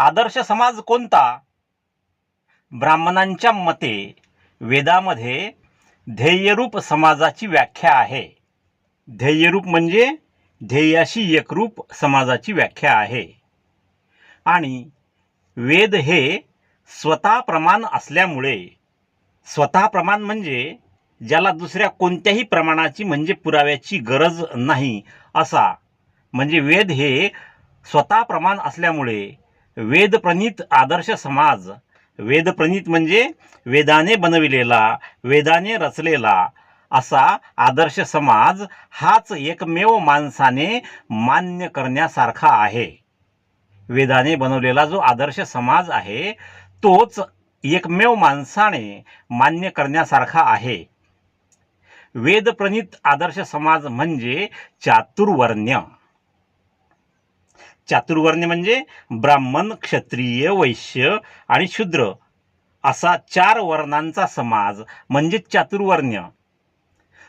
आदर्श समाज कोणता? ब्राह्मणांच्या मते वेदामध्ये ध्येयरूप समाजाची व्याख्या आहे. ध्येयरूप म्हणजे ध्येयाशी एकरूप समाजाची व्याख्या आहे. आणि वेद हे स्वतः प्रमाण असल्यामुळे स्वतः प्रमाण म्हणजे ज्याला दुसऱ्या कोणत्याही प्रमाणाची म्हणजे पुराव्याची गरज नाही असा म्हणजे वेद हे स्वतः प्रमाण असल्यामुळे वेदप्रणीत आदर्श समाज. वेदप्रणीत म्हणजे वेदाने बनविलेला वेदाने रचलेला असा आदर्श समाज हाच एकमेव माणसाने मान्य करण्यासारखा आहे. वेदाने बनवलेला जो आदर्श समाज आहे तोच एकमेव माणसाने मान्य करण्यासारखा आहे. वेदप्रणीत आदर्श समाज म्हणजे चातुर्वर्ण्य. चातुर्वर्ण्य म्हणजे ब्राह्मण क्षत्रिय वैश्य आणि शूद्र असा चार वर्णांचा समाज म्हणजे चातुर्वर्ण्य.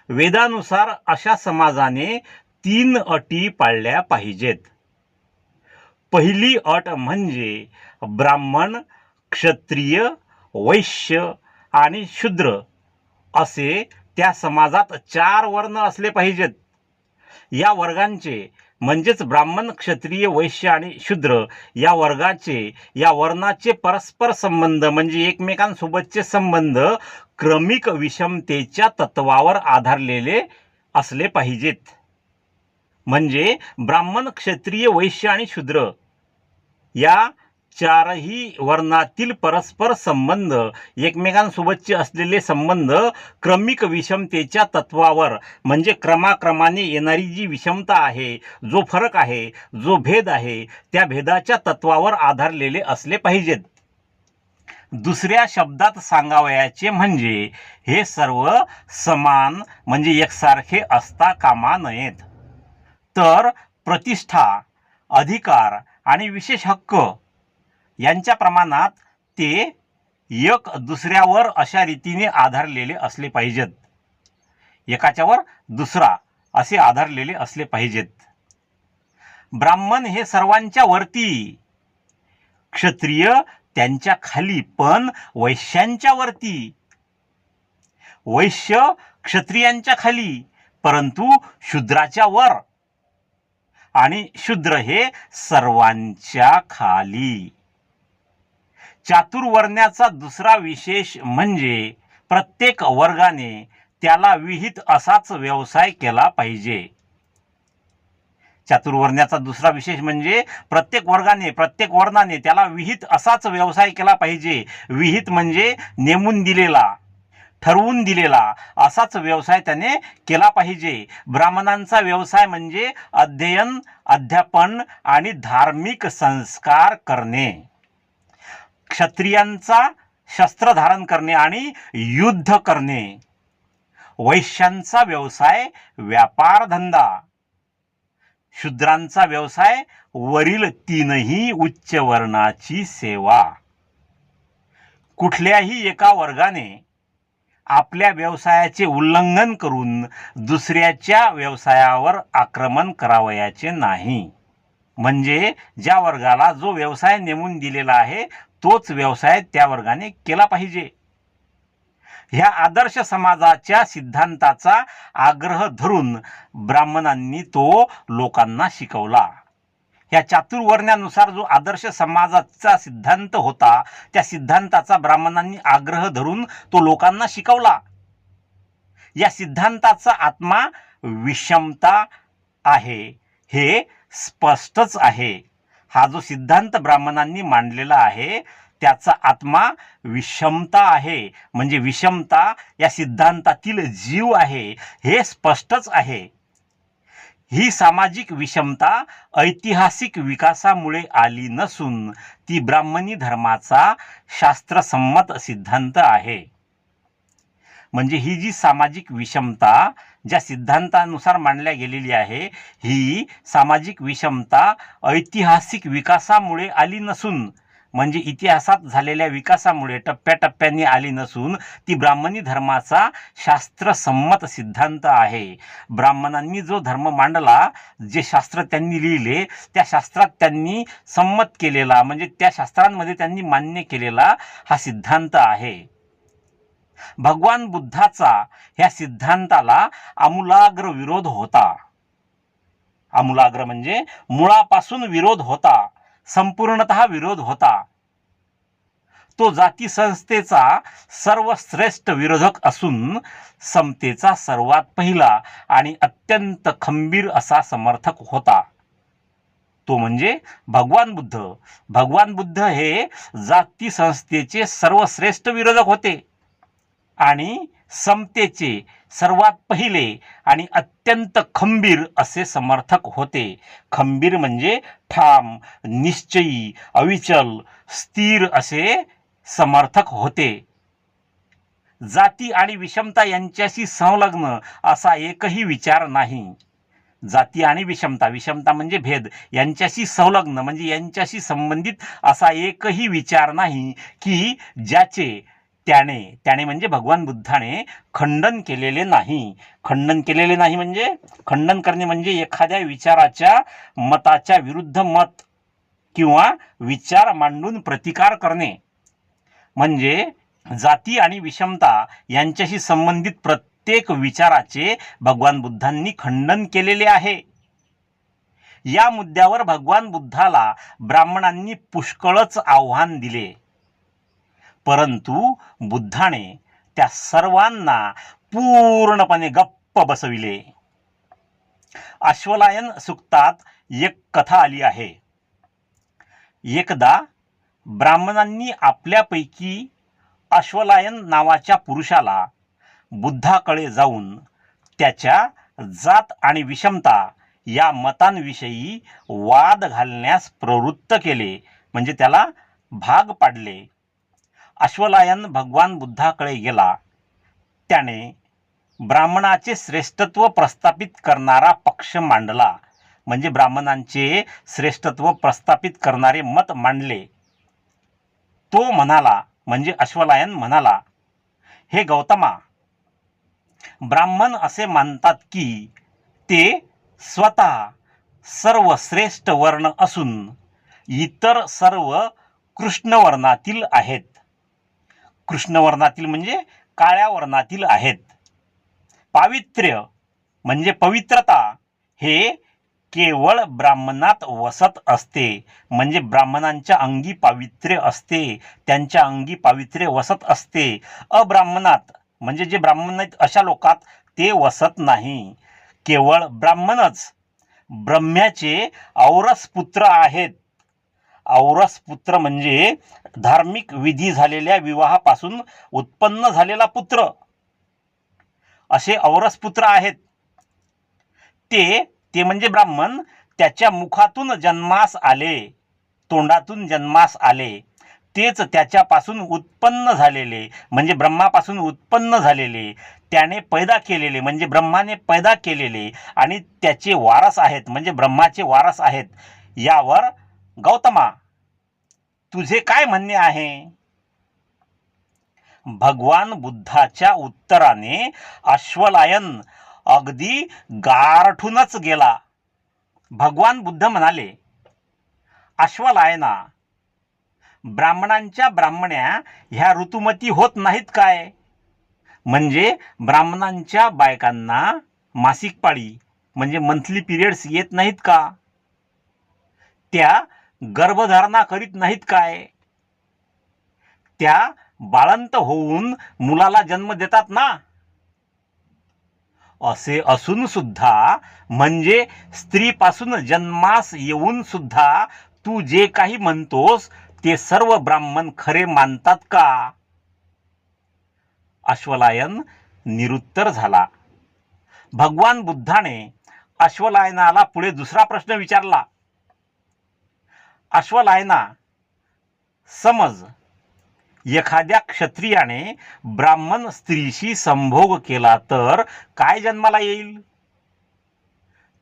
वेदानुसार अशा समाजाने तीन अटी पाळल्या पाहिजेत. पहिली अट म्हणजे ब्राह्मण क्षत्रिय वैश्य आणि शूद्र असे त्या समाजात चार वर्ण असले पाहिजेत. या वर्गांचे म्हणजेच ब्राह्मण क्षत्रिय वैश्य आणि शूद्र या वर्गाचे या वर्णाचे परस्पर संबंध म्हणजे एकमेकांसोबतचे संबंध क्रमिक विषमतेच्या तत्वावर आधारलेले असले पाहिजेत. म्हणजे ब्राह्मण क्षत्रिय वैश्य आणि शूद्र या चारही वर्णातील परस्पर संबंध एकमेकांसोबतचे असलेले संबंध क्रमिक विषमतेच्या तत्वावर म्हणजे क्रमाक्रमाने येणारी जी विषमता आहे जो फरक आहे जो भेद आहे त्या भेदाच्या तत्वावर आधारलेले असले पाहिजेत. दुसऱ्या शब्दात सांगावयाचे म्हणजे हे सर्व समान म्हणजे एकसारखे असता कामा नयेत. तर प्रतिष्ठा अधिकार आणि विशेष हक्क यांच्या प्रमाणात ते एक दुसऱ्यावर अशा रीतीने आधारलेले असले पाहिजेत. एकाच्यावर दुसरा असे आधारलेले असले पाहिजेत. ब्राह्मण हे सर्वांच्या वरती क्षत्रिय त्यांच्या खाली पण वैश्यांच्या वरती. वैश्य क्षत्रियांच्या खाली परंतु शूद्राच्या वर. आणि शूद्र हे सर्वांच्या खाली. चातुर्वर्ण्याचा दुसरा विशेष म्हणजे प्रत्येक वर्गाने त्याला विहित असाच व्यवसाय केला पाहिजे. चातुर्वर्ण्याचा दुसरा विशेष म्हणजे प्रत्येक वर्गाने प्रत्येक वर्णाने त्याला विहित असाच व्यवसाय केला पाहिजे. विहित म्हणजे नेमून दिलेला ठरवून दिलेला असाच व्यवसाय त्याने केला पाहिजे. ब्राह्मणांचा व्यवसाय म्हणजे अध्ययन अध्यापन आणि धार्मिक संस्कार करणे. क्षत्रियांचा शस्त्र धारण करणे आणि युद्ध करणे. वैश्यांचा व्यवसाय व्यापारधंदा शूद्रांचा व्यवसाय वरील तीनही उच्च वर्णाची सेवा. कुठल्याही एका वर्गाने आपल्या व्यवसायाचे उल्लंघन करून दुसऱ्याच्या व्यवसायावर आक्रमण करावयाचे नाही. म्हणजे ज्या वर्गाला जो व्यवसाय नेमून दिलेला आहे तोच व्यवसाय त्या वर्गाने केला पाहिजे. ह्या आदर्श समाजाच्या सिद्धांताचा आग्रह धरून ब्राह्मणांनी तो लोकांना शिकवला. या चातुर्वर्ण्यानुसार जो आदर्श समाजाचा सिद्धांत होता त्या सिद्धांताचा ब्राह्मणांनी आग्रह धरून तो लोकांना शिकवला. या सिद्धांताचा आत्मा विषमता आहे. हे स्पष्टच आहे. हा जो सिद्धांत ब्राह्मणांनी मांडलेला आहे त्याचा आत्मा विषमता आहे. म्हणजे विषमता या सिद्धांतातील जीव आहे हे स्पष्टच आहे. ही सामाजिक विषमता ऐतिहासिक विकासामुळे आली नसून ती ब्राह्मणी धर्माचा शास्त्रसंमत सिद्धांत आहे. म्हणजे ही जी सामाजिक विषमता ज्या सिद्धांतानुसार मांडल्या गेलेली आहे ही सामाजिक विषमता ऐतिहासिक विकासामुळे आली नसून म्हणजे इतिहासात झालेल्या विकासामुळे टप्प्याटप्प्याने आली नसून ती ब्राह्मणी धर्माचा शास्त्रसंमत सिद्धांत आहे. ब्राह्मणांनी जो धर्म मांडला जे शास्त्र त्यांनी लिहिले त्या शास्त्रात त्यांनी संमत केलेला म्हणजे त्या शास्त्रांमध्ये त्यांनी मान्य केलेला हा सिद्धांत आहे. भगवान बुद्धाचा ह्या सिद्धांताला आमूलाग्र विरोध होता. आमूलाग्र म्हणजे मुळापासून विरोध होता संपूर्णत विरोध होता. तो जाती संस्थेचा सर्वश्रेष्ठ विरोधक असून समतेचा सर्वात पहिला आणि अत्यंत खंबीर असा समर्थक होता. तो म्हणजे भगवान बुद्ध. भगवान बुद्ध हे जाती संस्थेचे सर्वश्रेष्ठ विरोधक होते. आणि समतेचे सर्वात पहिले आणि अत्यंत खंबीर असे समर्थक होते. खंबीर म्हणजे ठाम निश्चयी अविचल स्थिर असे समर्थक होते. जाती आणि विषमता यांच्याशी संलग्न असा एकही विचार नाही. जाती आणि विषमता विषमता म्हणजे भेद यांच्याशी संलग्न म्हणजे यांच्याशी संबंधित असा एकही विचार नाही की ज्याचे त्याने त्याने म्हणजे भगवान बुद्धाने खंडन केलेले नाही. खंडन केलेले नाही म्हणजे? खंडन करणे म्हणजे एखाद्या विचाराच्या मताच्या विरुद्ध मत किंवा विचार मांडून प्रतिकार करणे. म्हणजे जाती आणि विषमता यांच्याशी संबंधित प्रत्येक विचाराचे भगवान बुद्धांनी खंडन केलेले आहे. या मुद्द्यावर भगवान बुद्धाला ब्राह्मणांनी पुष्कळच आव्हान दिले. परंतु बुद्धाने त्या सर्वांना पूर्णपणे गप्प बसविले. अश्वलायन सुक्तात एक कथा आली आहे. एकदा ब्राह्मणांनी आपल्यापैकी अश्वलायन नावाच्या पुरुषाला बुद्धाकडे जाऊन त्याच्या जात आणि विषमता या मतांविषयी वाद घालण्यास प्रवृत्त केले. म्हणजे त्याला भाग पाडले. अश्वलायन भगवान बुद्धाकडे गेला. त्याने ब्राह्मणाचे श्रेष्ठत्व प्रस्थापित करणारा पक्ष मांडला. म्हणजे ब्राह्मणांचे श्रेष्ठत्व प्रस्थापित करणारे मत मांडले. तो म्हणाला म्हणजे अश्वलायन म्हणाला हे गौतमा ब्राह्मण असे मानतात की ते स्वतः सर्वश्रेष्ठ वर्ण असून इतर सर्व कृष्णवर्णातील आहेत. कृष्णवर्णातील म्हणजे काळ्या वर्णातील आहेत. पावित्र्य म्हणजे पवित्रता हे केवळ ब्राह्मणात वसत असते. म्हणजे ब्राह्मणांच्या अंगी पावित्र्य असते. त्यांच्या अंगी पावित्र्य वसत असते. अब्राह्मणात म्हणजे जे ब्राह्मण आहेत अशा लोकात ते वसत नाही. केवळ ब्राह्मणच ब्रह्म्याचे औरस पुत्र आहेत. औरस पुत्र म्हणजे धार्मिक विधी झालेल्या विवाहापासून उत्पन्न झालेला पुत्र. असे औरस पुत्र आहेत. ते ते म्हणजे ब्राह्मण त्याच्या मुखातून जन्मास आले तोंडातून जन्मास आले. तेच त्याच्यापासून उत्पन्न झालेले म्हणजे ब्रह्मापासून उत्पन्न झालेले. त्याने पैदा केलेले म्हणजे ब्रह्माने पैदा केलेले. आणि त्याचे वारस आहेत म्हणजे ब्रह्माचे वारस आहेत. यावर गौतमा तुझे काय म्हणणे आहे? भगवान बुद्धाच्या उत्तराने अश्वलायन अगदी गारठूनच गेला. भगवान बुद्ध म्हणाले अश्वलायना ब्राह्मणांच्या ब्राह्मण्या ह्या ऋतुमती होत नाहीत काय? म्हणजे ब्राह्मणांच्या बायकांना मासिक पाळी म्हणजे मंथली पिरियड्स येत नाहीत का? त्या गर्भधारणा करीत नाहीत काय? त्या बाळंत होऊन मुलाला जन्म देतात ना? असे असून सुद्धा म्हणजे स्त्रीपासून जन्मास येऊन सुद्धा तू जे काही म्हणतोस ते सर्व ब्राह्मण खरे मानतात का? अश्वलायन निरुत्तर झाला. भगवान बुद्धाने अश्वलायनाला पुढे दुसरा प्रश्न विचारला. अश्वलायना समज एखाद्या क्षत्रियाने ब्राह्मण स्त्रीशी संभोग केला तर काय जन्माला येईल?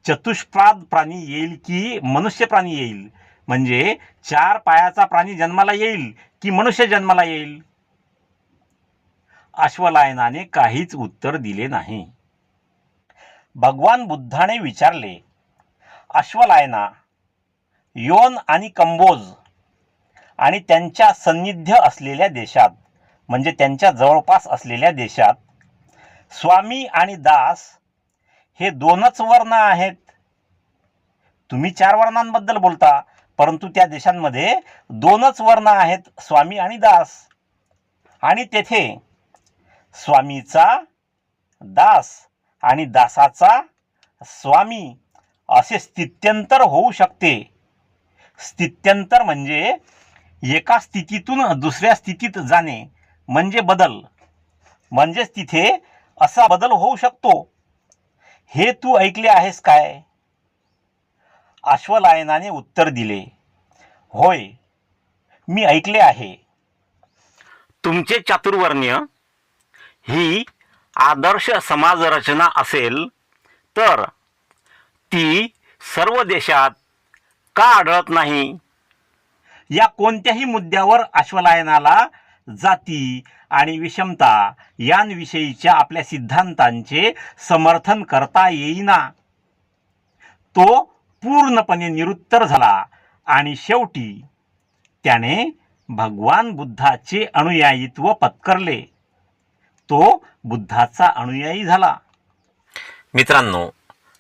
चतुष्पाद प्राणी येईल की मनुष्य प्राणी येईल? म्हणजे चार पायाचा प्राणी जन्माला येईल की मनुष्य जन्माला येईल? अश्वलायनाने काहीच उत्तर दिले नाही. भगवान बुद्धाने विचारले अश्वलायना योन आणि कंबोज आणि त्यांच्या सान्निध्य असलेल्या देशात म्हणजे त्यांच्या जवळपास असलेल्या देशात स्वामी आणि दास हे दोनच वर्ण आहेत. तुम्ही चार वर्णांबद्दल बोलता परंतु त्या देशांमध्ये दोनच वर्ण आहेत स्वामी आणि दास. आणि तेथे स्वामीचा दास आणि दासाचा स्वामी असे स्थित्यंतर होऊ शकते. स्थित्यंतर म्हणजे एका स्थितीतून दुसऱ्या स्थितीत जाणे म्हणजे बदल. म्हणजेच तिथे असा बदल होऊ शकतो. हे तू ऐकले आहेस काय? अश्वलायनाने उत्तर दिले होय मी ऐकले आहे. तुमचे चातुर्वर्ण्य ही आदर्श समाजरचना असेल तर ती सर्व देशात का आढळत नाही? या कोणत्याही मुद्द्यावर अश्वलायनाला जाती आणि विषमता यांविषयीच्या आपल्या सिद्धांतांचे समर्थन करता येईना. तो पूर्णपणे निरुत्तर झाला आणि शेवटी त्याने भगवान बुद्धाचे अनुयायित्व पत्करले. तो बुद्धाचा अनुयायी झाला. मित्रांनो